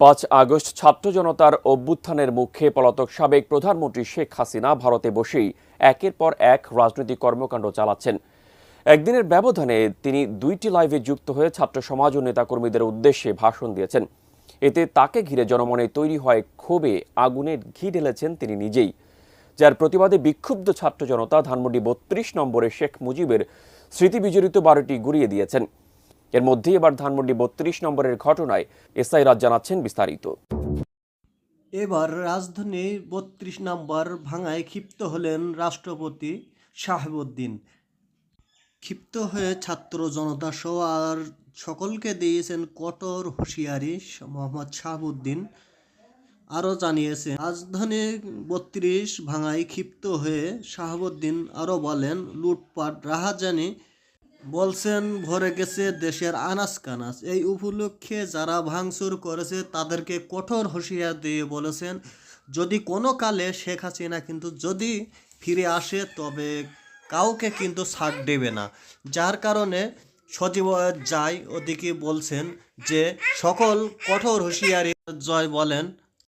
পাঁচ আগস্ট ছাত্র জনতার অভ্যুত্থানের মুখে পলাতক সাবেক প্রধানমন্ত্রী শেখ হাসিনা ভারতে বসেই একের পর এক রাজনৈতিক কর্মকাণ্ড চালাচ্ছেন। একদিনের ব্যবধানে তিনি দুইটি লাইভে যুক্ত হয়ে ছাত্র সমাজ ও নেতাকর্মীদের উদ্দেশ্যে ভাষণ দিয়েছেন। এতে তাকে ঘিরে জনমনে তৈরি হয় ক্ষোভে আগুনের ঘি ঢেলেছেন তিনি নিজেই। যার প্রতিবাদে বিক্ষুব্ধ ছাত্র জনতা ধানমন্ডি বত্রিশ নম্বরে শেখ মুজিবের স্মৃতিবিজড়িত বারোটি গুড়িয়ে দিয়েছেন। এর মধ্যে এবার ধানমন্ডি বত্রিশ নম্বরের ঘটনায় এসআই রাজ জানাচ্ছেন বিস্তারিত। এবার রাজধানী বত্রিশ নম্বর ভাঙায় ক্ষিপ্ত হলেন রাষ্ট্রপতি শাহাবুদ্দিন। ক্ষিপ্ত হয়ে ছাত্র জনতা সহ আর সকলকে দিয়েছেন কঠোর হুঁশিয়ারি, মোহাম্মদ শাহাবুদ্দিন আরও জানিয়েছেন, রাজধানী বত্রিশ ভাঙায় ক্ষিপ্ত হয়ে শাহাবুদ্দিন আরও বলেন, লুটপাট, রাহাজানি বলছেন, ভরে গেছে দেশের আনাস কানাস। এই উপলক্ষে যারা ভাঙচুর করেছে তাদেরকে কঠোর হুঁশিয়ার দিয়ে বলেছেন, যদি কোনো কালে শেখ হাসিনা কিন্তু যদি ফিরে আসে, তবে কাউকে কিন্তু ছাড় দেবে না। যার কারণে সচিবালয় যায়, ওদিকে বলছেন যে, সকল কঠোর হুঁশিয়ারি জয় বলেন।